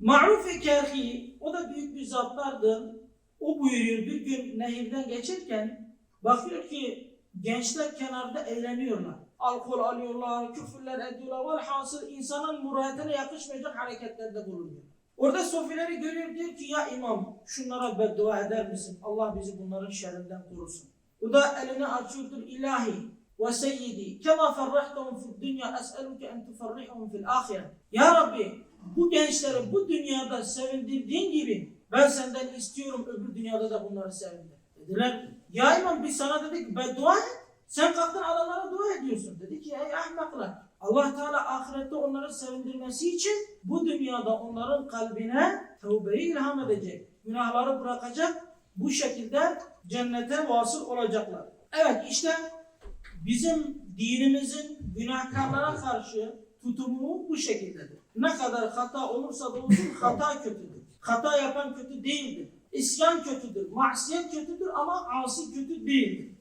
Ma'ruf Kerhi, o da büyük bir zatlardı. O buyuruyor bir gün nehirden geçerken bakıyor ki gençler kenarda eğleniyorlar. Alkol alıyorlar, küfürler ediyorlar. Velhasıl insanın muradına yakışmayacak hareketlerde bulunuyor. Orada sofileri görüyor diyor ki ya imam şunlara beddua eder misin? Allah bizi bunların şerrinden korusun. O da elini açıyordur ilahi seyyidi kema ferrahtahum fid dünya es'eluke en tuferrihum fil ahire. Ya Rabbi bu gençleri bu dünyada sevindirdiğin gibi ben senden istiyorum öbür dünyada da bunları sevindir. Dediler ya imam biz sana dedik beddua et. Sen kalktın adamlara dua ediyorsun. Dedi ki ey ahmaklar. Allah Teala ahirette onları sevindirmesi için bu dünyada onların kalbine tevbeyi ilham edecek. Günahları bırakacak. Bu şekilde cennete vasıl olacaklar. Evet işte bizim dinimizin günahkarlara karşı tutumu bu şekildedir. Ne kadar hata olursa da olsun hata kötüdür. Hata yapan kötü değildir. İsyan kötüdür, masiyet kötüdür ama asi kötü değildir.